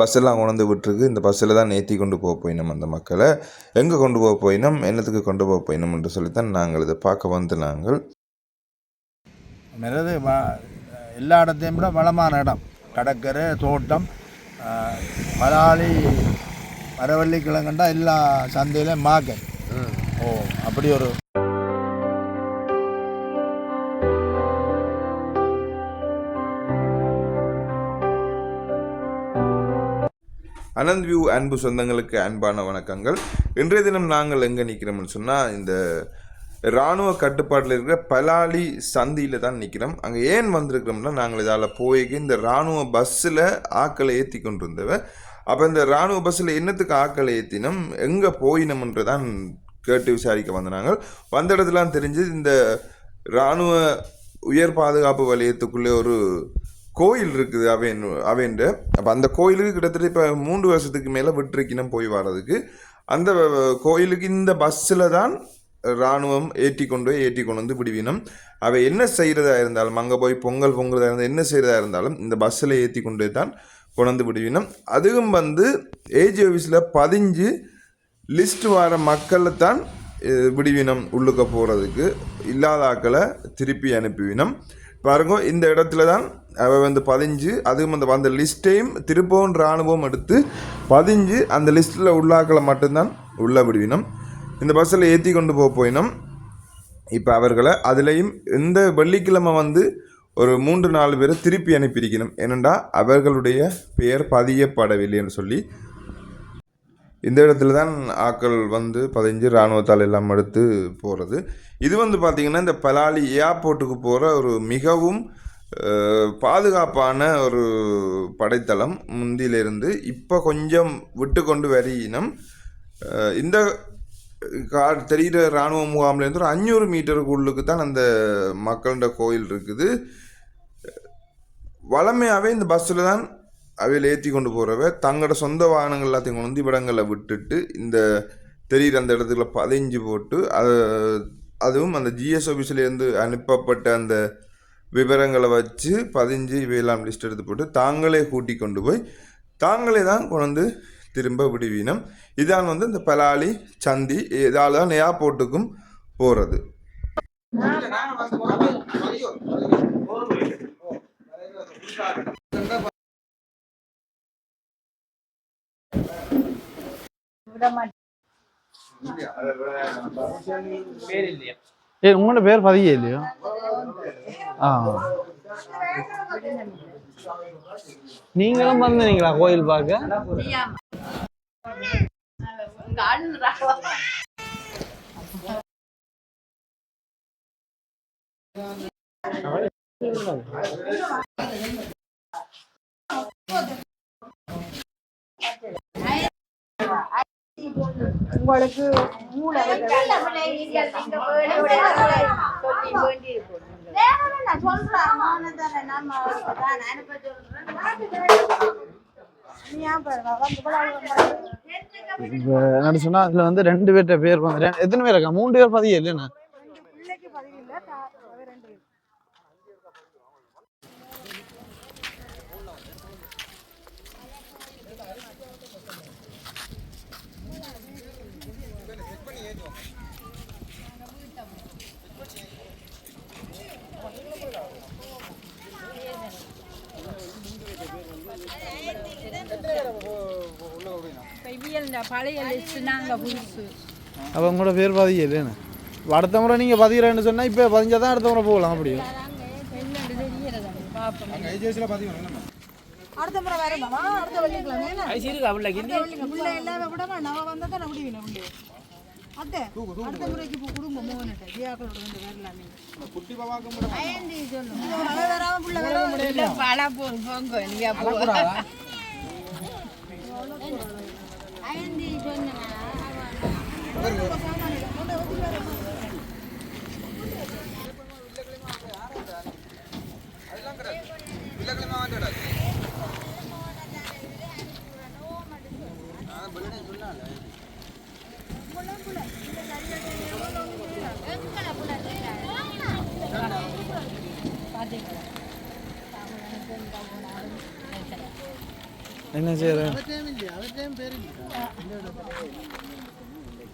பஸ்ஸெல்லாம் கொண்டு வந்து விட்டுருக்கு. இந்த பஸ்ஸில் தான் ஏற்றி கொண்டு போக போயினோம் அந்த மக்களை. எங்கே கொண்டு போக போயினோம்? என்னத்துக்கு கொண்டு போக போயினோம் என்று சொல்லித்தான் நாங்கள் இதை பார்க்க வந்து நாங்கள். வ எல்லா இடத்தையும் விட வளமான இடம். கடற்கரை தோட்டம் மலாலி மரவள்ளி கிழங்கண்டா எல்லா சந்தையிலையும் மார்க்கெட். ஓ அப்படி ஒரு அனந்த் வியூ அன்பு சொந்தங்களுக்கு அன்பான வணக்கங்கள். இன்றைய தினம் நாங்கள் எங்கே நிற்கிறோம்னு சொன்னால் இந்த இராணுவ கட்டுப்பாட்டில் இருக்கிற பலாலி சந்தியில் தான் நிற்கிறோம் அங்கே ஏன் வந்திருக்கிறோம்னா நாங்கள் இதால் போய்க்கு இந்த இராணுவ பஸ்ஸில் ஆக்களை ஏற்றி கொண்டு இருந்தவ அப்போ இந்த இராணுவ பஸ்ஸில் என்னத்துக்கு ஆக்களை ஏற்றினோம் எங்கே போயினோம்ன்ற தான் கேட்டு விசாரிக்க வந்தனாங்க. வந்த இடத்துலாம் தெரிஞ்சது இந்த இராணுவ உயர் பாதுகாப்பு வலயத்துக்குள்ளே ஒரு கோயில் இருக்குது அவன் அவன்ட்டு. அப்போ அந்த கோயிலுக்கு கிட்டத்தட்ட இப்போ மூன்று வருஷத்துக்கு மேலே விட்டுருக்கினம் போய் வர்றதுக்கு. அந்த கோயிலுக்கு இந்த பஸ்ஸில் தான் இராணுவம் ஏற்றி கொண்டு போய் ஏற்றி கொண்டு வந்து விடுவினம். அவை என்ன செய்கிறதா இருந்தாலும் அங்கே போய் பொங்கல் பொங்குறதா இருந்தால் என்ன செய்கிறதா இருந்தாலும் இந்த பஸ்ஸில் ஏற்றி கொண்டு போய் தான் கொண்டு வந்து விடுவினம். அதுவும் வந்து ஏஜி ஆஃபீஸில் பதிஞ்சு லிஸ்ட் வர மக்களை தான் விடுவினம் உள்ளுக்க போகிறதுக்கு இல்லாத ஆக்களை திருப்பி அனுப்பிவினம். பாருங்க இந்த இடத்துல தான் அவள் வந்து பதிஞ்சு அதுவும் அந்த அந்த லிஸ்ட்டையும் திருப்பவும் இராணுவம் எடுத்து பதிஞ்சு அந்த லிஸ்ட்டில் உள்ளாக்களை மட்டும்தான் உள்ள விடுவினம். இந்த பஸ்ஸில் ஏற்றி கொண்டு போக போயினோம். இப்போ அவர்களை அதுலேயும் இந்த வெள்ளிக்கிழமை வந்து ஒரு மூன்று நாலு பேரை திருப்பி அனுப்பியிருக்கணும். ஏனெண்டா அவர்களுடைய பெயர் பதியப்படவில்லைன்னு சொல்லி இந்த இடத்துல தான் ஆக்கள் வந்து பதிஞ்சு இராணுவத்தால் எல்லாம் எடுத்து போகிறது இது வந்து பார்த்திங்கன்னா இந்த பலாலி ஏர்போர்ட்டுக்கு போகிற ஒரு மிகவும் பாதுகாப்பான ஒரு படைத்தளம் முந்தியிலிருந்து இப்போ கொஞ்சம் விட்டு கொண்டு வரியினம் இந்த கா தெரிகிற இராணுவ முகாம்லேருந்து ஒரு அஞ்சூறு மீட்டருக்கு உள்ளுக்கு தான் அந்த மக்களோட கோயில் இருக்குது. வளமையாகவே இந்த பஸ்ஸில் தான் அவையில் ஏற்றி கொண்டு போகிறவ தங்களோட சொந்த வாகனங்கள் எல்லாத்தையும் கொண்டு வந்து இவ்விடங்களில் விட்டுட்டு இந்த தெரிகிற அந்த இடத்துல பதிஞ்சு போட்டு அது அதுவும் அந்த ஜிஎஸ் ஆஃபீஸ்லேருந்து அனுப்பப்பட்ட அந்த விவரங்களை வச்சு பதிஞ்சு இவையெல்லாம் லிஸ்ட் எடுத்து போட்டு தாங்களே கூட்டி கொண்டு போய் தாங்களே தான் கொண்டு வந்து திரும்ப விடுவினம். இதான் வந்து இந்த பலாலி சந்தி இதால் தான் ஏர்போர்ட்டுக்கும் போகிறது ஏ உங்களோட பேர் பதியே இல்லையோ? ஆ. நீங்களும் வந்தீங்களா கோயில் பார்க்க? உங்களுக்கு மூளை என்ன சொன்னா அதுல வந்து ரெண்டு பேர்ட்ட பேர் வந்து எத்தனை பேர் இருக்கா? மூணு பேர் பதியே இல்லைண்ணா பிள்ளைக்கு பதிவு இல்லை தா- ரெண்டு பேர். பழைய லிஸ்ட் நாங்க புதுசு அப்போ உங்களோட பேர் பதியே இப்ப அடுத்த முறை நீங்கள் பதிகிறேன்னு சொன்னா இப்போ பதிஞ்சா தான் அடுத்த முறை போகலாம் பார்த்தீங்கன்னா அடுத்த முறை வரமாமா அடுத்த வெள்ளிக்கிழமை என்ன? அடுத்த நான் தான் அத்தை முறைக்கு இப்போ குடும்பம் மோகன்கிட்ட வந்து வரலாம் நீங்க குட்டி வராம பிள்ளை வராம போங்க நீங்க என்ன செய்யற? அவத்தையும் பேர்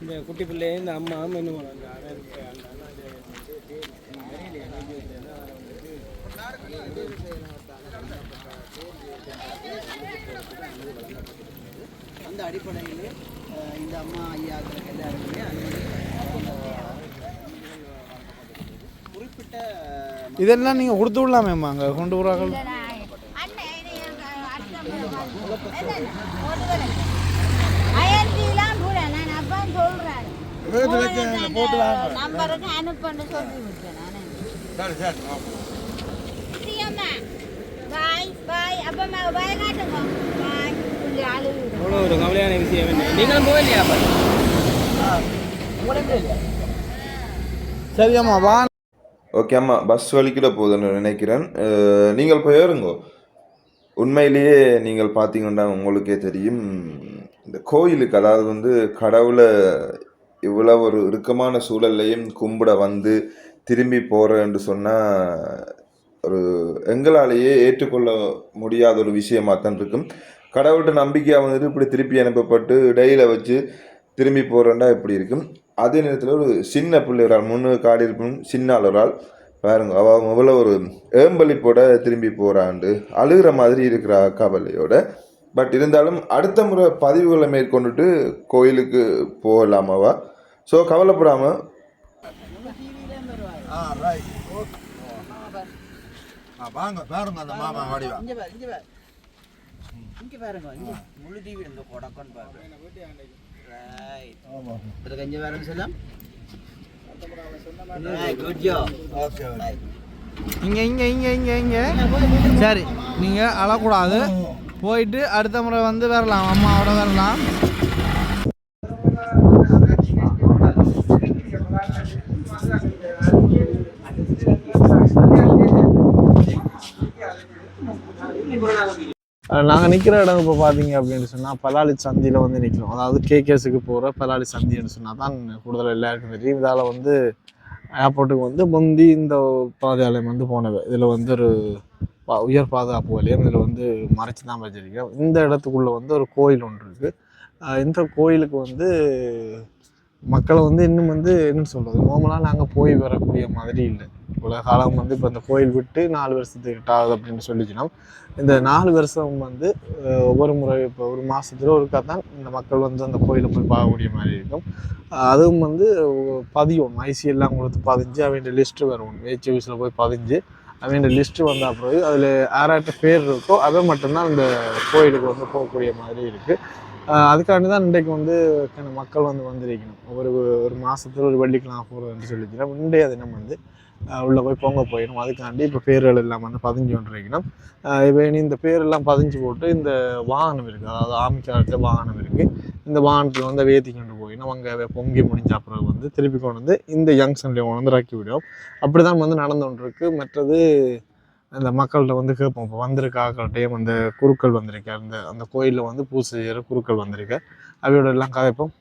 இந்த குட்டி பிள்ளை இந்த அம்மா மெனு அந்த அடிப்படையில் இந்த அம்மா ஐயாக்கள் எல்லாருக்குமே குறிப்பிட்ட இதெல்லாம் நீங்கள் கொடுத்து விடலாமேம்மா அங்கே கொண்டு போகிறார்கள் அயன்டிலாம் கூட நான் அப்பா சொல்றேன் நம்பருக்கு அனுப்பன்னு சொல்லி விட்டேன் பிரியம்மா, பாய் பாய் பாய் சொல்லி அவ்வளோ ஒரு கவலையான விஷயம் என்ன நீங்களும் போகலையா சரி அம்மா வா ஓகே அம்மா பஸ் வலிக்கிட போகுதுன்னு நினைக்கிறேன். நீங்கள் போய் உண்மையிலேயே நீங்கள் பார்த்தீங்கன்னா உங்களுக்கே தெரியும். இந்த கோயிலுக்கு அதாவது வந்து கடவுளை இவ்வளோ ஒரு இறுக்கமான சூழல்லையும் கும்பிட வந்து திரும்பி போகிறேன்னு சொன்னால் ஒரு எங்களாலேயே ஏற்றுக்கொள்ள முடியாத ஒரு விஷயமாக தான் இருக்கும். கடவுள்கிட்ட நம்பிக்கையாக வந்துட்டு இப்படி திருப்பி அனுப்பப்பட்டு இடையில வச்சு திரும்பி போகிறேன்டா இப்படி இருக்கும். அதே நேரத்தில் ஒரு சின்ன பிள்ளை ஒரு ஆள் முன்னு காடி இருக்கும் சின்ன ஒரு ஆள் பாருங்க அவ முதல்ல ஒரு ஏம்பளிப்போட திரும்பி போகிறாண்டு அழுகிற மாதிரி இருக்கிற கவலையோட. பட் இருந்தாலும் அடுத்த முறை பதிவுகளை மேற்கொண்டுட்டு கோயிலுக்கு போகலாமாவா ஸோ கவலைப்படாமல் ஆ ரைட் ஆ வாங்க பாருங்க அந்த மாமா வடிவா இங்க பாரு இங்க பாரு. இங்க பாருங்க முழு டிவி இந்த கொடக்கன் பாருங்க. பாருங்க செல்லம்? இங்கே இங்கே இங்கே இங்கே இங்கே. சரி நீங்கள் அழக்கூடாது. போயிட்டு அடுத்த முறை வந்து வரலாம் அம்மாவோட வரலாம். நாங்கள் நிற்கிற இடம் இப்போ பார்த்தீங்க அப்படின்னு சொன்னால் பலாலி சந்தியில் வந்து நிற்கிறோம் அதாவது கேகேஸுக்கு போகிற பலாலி சந்தின்னு சொன்னால் தான் கூடுதல் எல்லாருக்கும் தெரியும். இதால் வந்து ஏர்போர்ட்டுக்கு வந்து முந்தி இந்த பாதையாலயம் வந்து போனது. இதில் வந்து ஒரு பா- உயர் பாதுகாப்பு வலையம். இதில் வந்து மறைச்சி தான் வச்சிருக்கேன் இந்த இடத்துக்குள்ளே வந்து ஒரு கோயில் ஒன்று இருக்குது இந்த கோயிலுக்கு வந்து மக்களை வந்து இன்னும் வந்து என்ன சொல்கிறது நார்மலாக நாங்கள் போய் வரக்கூடிய மாதிரி இல்லை. இவ்வளோ காலம் வந்து இப்போ இந்த கோயில் விட்டு நாலு வருஷத்துக்கு ஆகுது அப்படின்னு சொல்லிச்சுன்னா இந்த நாலு வருஷம் வந்து ஒவ்வொரு முறை இப்போ ஒரு மாதத்துல ஒருக்கா தான் இந்த மக்கள் வந்து அந்த கோயிலை போய் பார்க்கக்கூடிய மாதிரி இருக்கும். அதுவும் வந்து பதியும். ஐசிஎல்லாம் கொடுத்து பதிஞ்சு அவன் லிஸ்ட்டு வரும். ஹெச்ஓவிஸில் போய் பதிஞ்சு அவன் லிஸ்ட்டு வந்தால் பிறகு அதில் யாராட்ட பேர் இருக்கோ அதை மட்டும்தான் இந்த கோயிலுக்கு வந்து போகக்கூடிய மாதிரி இருக்குது அதுக்காண்டி தான் இன்றைக்கு வந்து மக்கள் வந்து வந்திருக்கணும். ஒரு ஒரு மாதத்தில் ஒரு வெள்ளிக்கிழமை போகிறதுன்னு சொல்லிச்சுன்னா இன்றைய தினம் வந்து உள்ள போய் பொங்க போயிடும். அதுக்காண்டி இப்போ பேர்கள் எல்லாம் வந்து பதிஞ்சு கொண்டிருக்கணும். இப்போ இனி இந்த பேரெல்லாம் பதிஞ்சு போட்டு இந்த வாகனம் இருக்குது அதாவது ஆமிக்காலத்தில் வாகனம் இருக்குது இந்த வாகனத்தில் வந்து வேத்தி கொண்டு போயிடும். அங்கே பொங்கி முடிஞ்ச அப்புறம் வந்து திருப்பி கொண்டு வந்து இந்த ஜங்ஷன்லேயே கொண்டு வந்து இறக்கி விடும். அப்படி தான் வந்து நடந்து கொண்டிருக்கு. மற்றது அந்த மக்கள்கிட்ட வந்து கேட்போம். இப்போ வந்திருக்க ஆக்கள்கிட்டையும் அந்த குருக்கள் வந்திருக்க அந்த அந்த கோயிலில் வந்து பூசை செய்கிற குருக்கள் வந்திருக்க அவையோட எல்லாம் கதைப்போம்.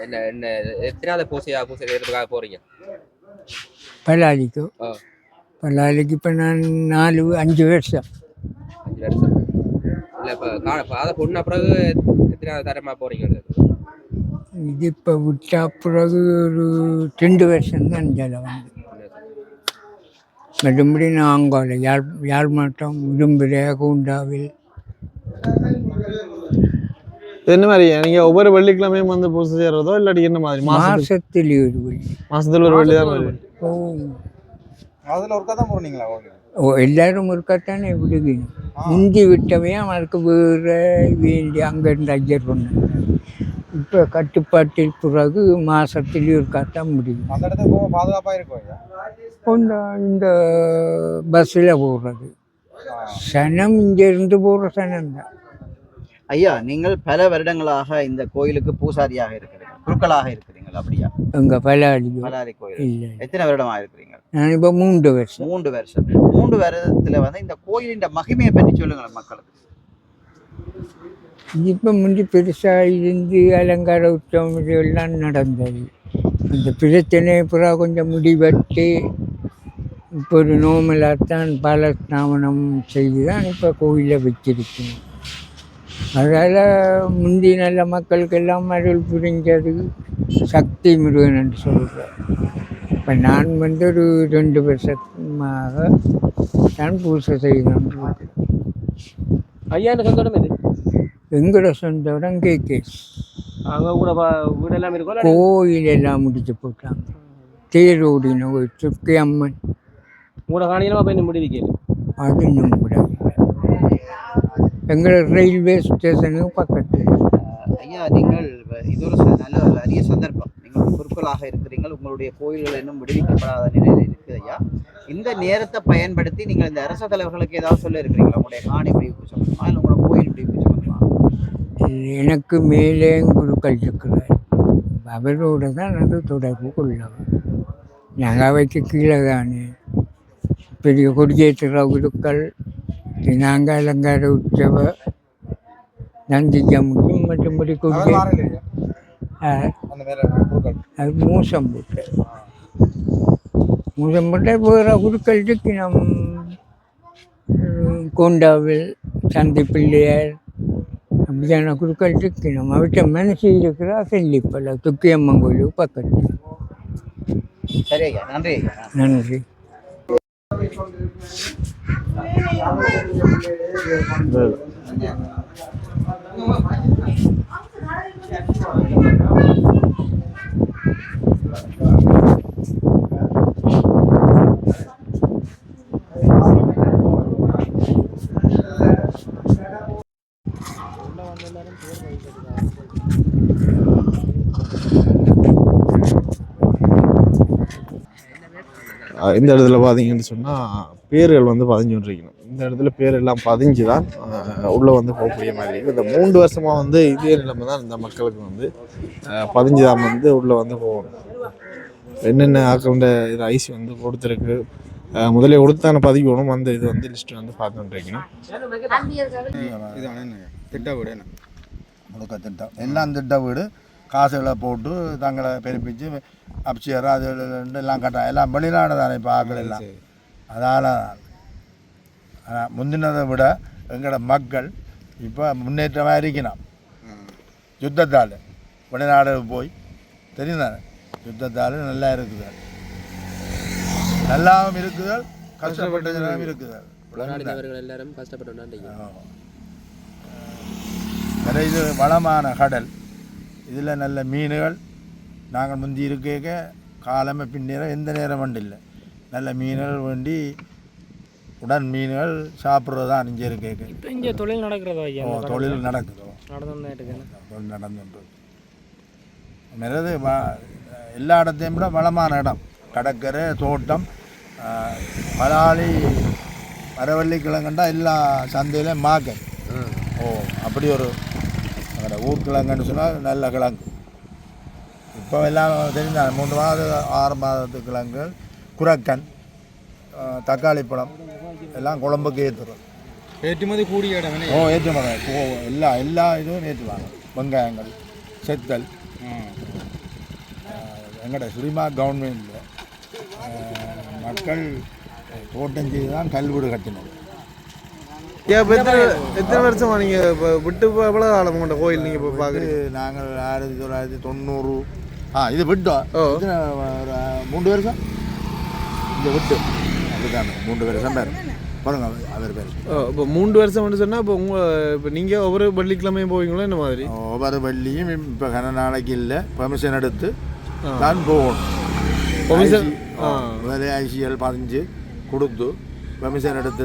என்ன என்ன எத்தனாவது பூசையா பூசை செய்யறதுக்காக போறீங்க? பல்லாலிக்கு. ஆ. பல்லாலிக்கு இப்போ நான் நாலு அஞ்சு வருஷம். அஞ்சு வருஷம். இல்ல இப்ப காண அதை பொண்ணு பிறகு எத்தனாவது தரமா போறீங்க? இது இப்போ விட்டா பிறகு ஒரு ரெண்டு வருஷம் தான் ஜலம் வந்து. மறுபடி நான் அங்கால யாழ் யாழ் மாவட்டம் உடும்பில் கூண்டாவில். என்ன மாதிரி? நீங்கள் ஒவ்வொரு வெள்ளிக்கிழமையும் வந்து பூசை செய்கிறதோ இல்லாட்டி என்ன மாதிரி? மாசத்தில் ஒரு வழி மாதத்தில் ஒரு வெள்ளி தான் வருது ஓ அதில் ஒருக்கா தான் போகிறீங்களா ஓ எல்லாரும் ஒருக்கத்தானே விடுகணும் முந்தி விட்டவையும் அதுக்கு வேறு வேண்டி அங்கேருந்து ஐயர் பண்ண. இப்போ கட்டுப்பாட்டில் பிறகு மாதத்தில் ஒருக்காத்தான் முடியும். அந்த இடத்துக்கு போக பாதுகாப்பாக இருக்கும் ஐயா? இந்த இந்த பஸ்ஸில் போடுறது சனம் இங்கேருந்து போகிற சனம் தான் ஐயா நீங்கள் பல வருடங்களாக இந்த கோயிலுக்கு பூசாரியாக இருக்கிறீங்க குருக்களாக இருக்கிறீங்க அப்படியா? எங்கள் பலாடியோ மலாரி கோயில். எத்தனை வருடமா இருக்கிறீங்க நான் இப்போ மூன்று வருஷம். மூன்று வருஷம். மூன்று வருடத்துல வந்து இந்த கோயிலின் மகிமையை பற்றி சொல்லுங்கள் மக்களுக்கு இப்போ முந்தி பெருசாக இருந்து அலங்கார உற்சவம் இதெல்லாம் நடந்தது. அந்த பிரச்சனை புறா கொஞ்சம் முடிவெட்டு இப்போ ஒரு பால ஸ்நாமனம் செய்து தான் இப்போ கோயிலில் வச்சிருக்கணும் அதால் முந்தி நல்ல மக்களுக்கெல்லாம் அருள் புரிஞ்சது சக்தி முருகன் என்று சொல்கிறேன் இப்போ நான் வந்து ஒரு ரெண்டு வருஷமாக தான் பூசை செய்யணும். ஐயாண்டு சொந்த இடம் இது எங்களோட சொந்த இடம் கேகேஸ். அங்கே கூட பா- வீடு எல்லாம் இருக்கும் கோயில் எல்லாம் முடிச்சு போட்டாங்க. தேரோடின ஒரு துர்க்கை அம்மன். கூட காணியமாக போய் முடிவிக்கல அது இன்னும் கூட எங்களோட ரயில்வே ஸ்டேஷனுக்கு பக்கத்தில். ஐயா நீங்கள் இது ஒரு நல்ல அரிய சந்தர்ப்பம். நீங்கள் குருக்களாக இருக்கிறீர்கள். உங்களுடைய கோயில்கள் இன்னும் விடுவிக்கப்படாத நிலையில் இருக்குது ஐயா. இந்த நேரத்தை பயன்படுத்தி நீங்கள் இந்த அரச தலைவர்களுக்கு ஏதாவது சொல்ல இருக்கிறீங்களா? உங்களுடைய காணி விடுவிப்பு சம்பந்தமா இல்லை உங்களோட கோயில் விடுவிப்பு சம்பந்தமா எனக்கு மேலே குருக்கள் இருக்கிறார். அவரோட தான் அது தொடர்பு கொள்ளவர் நாங்கள் கீழே தானே. பெரிய கொடியேற்றுற குருக்கள் கொடியே ஆ, அந்த மேலே குருக்கள் அது மூசம் போட்டு மூசம் போட்டு வேறு குருக்கள் இருக்கு நம் கோண்டாவில் சந்தி பிள்ளையார் அப்படியான குருக்கள் இருக்கு நம்ம அவற்றை மனசு இருக்கிறா செல்லிப்பல துக்கியம்மன் கோயிலுக்கு பக்கத்தில். சரி ஐயா நன்றி நன்றி. அஹ் இந்த இடத்துல பார்த்தீங்கன்னு சொன்னால் பேர்கள் வந்து பதிஞ்சு இருக்கணும் இந்த இடத்துல பேர் எல்லாம் பதிஞ்சு தான் உள்ளே வந்து போகக்கூடிய மாதிரி இருக்குது இந்த மூன்று வருஷமாக வந்து இதே நிலைமை தான் இந்த மக்களுக்கு வந்து பதிஞ்சு தான் வந்து உள்ளே வந்து போகணும் என்னென்ன அக்கௌண்ட இது ஐசி வந்து கொடுத்துருக்கு அஹ், முதல்ல கொடுத்தான பதிக்கணும் அந்த இது வந்து லிஸ்ட் வந்து பார்த்துட்டுருக்கணும் திட்ட வீடு என்ன? முழுக்க திட்டம். எல்லாம் திட்ட வீடு? காசுகளை போட்டு தங்களை பெருப்பிச்சு அப்சியர் அது எல்லாம் கட்டாயம் எல்லாம் வெளிநாடு தானே இப்போ ஆக்கள் எல்லாம். அதனால் ஆனால் முந்தினதை விட எங்களோட மக்கள் இப்போ முன்னேற்றமாக இருக்கணும். யுத்தத்தால் வெளிநாடு போய் தெரியும் தானே யுத்தத்தால் நல்லா இருக்குது நல்லாவும் இருக்குது கஷ்டப்பட்டதுனாலும் இருக்குது போராடினவர்கள் எல்லாரும் கஷ்டப்பட்டு வளமான கடல். இதில் நல்ல மீன்கள் நாங்கள் முந்தி இருக்க காலமே பின்னேரம் எந்த நேரம் வண்டு இல்லை நல்ல மீன்கள் வேண்டி உடன் மீன்கள் சாப்பிட்றது தான் இங்கே இருக்க இப்போ இங்கே தொழில் நடக்கிறதோ ஐயா? ஓ தொழில் நடக்குதோ? தொழில் நடந்துட்டு வ எல்லா இடத்தையும் விட வளமான இடம். கடற்கரை தோட்டம் பலாளி மரவள்ளி கிழங்குண்டா எல்லா சந்தையிலையும் மார்க்கெட். ஓ அப்படி ஒரு அங்கே ஊர் கிழங்குன்னு சொன்னால் நல்ல கிழங்கு. இப்போ எல்லாம் தெரிஞ்ச மூன்று மாதம் ஆறு மாதத்து கிழங்குகள் குரக்கன் தக்காளி பழம் எல்லாம் குழம்புக்கு ஏற்றுறோம் ஏற்றுமதி கூடிய இடம் ஓ ஏற்றுமதி. எல்லா எல்லா இதுவும் ஏற்றுவாங்க. வெங்காயங்கள் செத்தல். எங்கட சுரிமா கவர்மெண்ட்டில் மக்கள் தோட்டம் செய்து தான் கல்வீடு கட்டினது. இப்போ எத்தனை எத்தனை வருஷமா நீங்கள் இப்போ விட்டு எவ்வளோ காலம் உங்கள்கிட்ட கோயில் நீங்கள் இப்போ பார்க்குறீங்க இது நாங்கள் ஆயிரத்தி தொள்ளாயிரத்தி தொண்ணூறு. ஆ இது விட்டோம். ஒரு மூன்று வருஷம்? இந்த விட்டு. அப்படிதான் மூன்று வருஷம் பேர். பாருங்க அவர் பேர். இப்போ மூன்று வருஷம் வந்து சொன்னால் இப்போ உங்கள் இப்போ நீங்கள் ஒவ்வொரு வெள்ளிக்கிழமையும் போவீங்களா இந்த மாதிரி? ஒவ்வொரு வள்ளியும் இப்போ கன நாளைக்கு இல்லை. பெர்மிஷன் எடுத்து தான் போகணும்? IC, முதல்ல ஐசிஎல் பதிஞ்சு கொடுத்து பெர்மிஷன் எடுத்து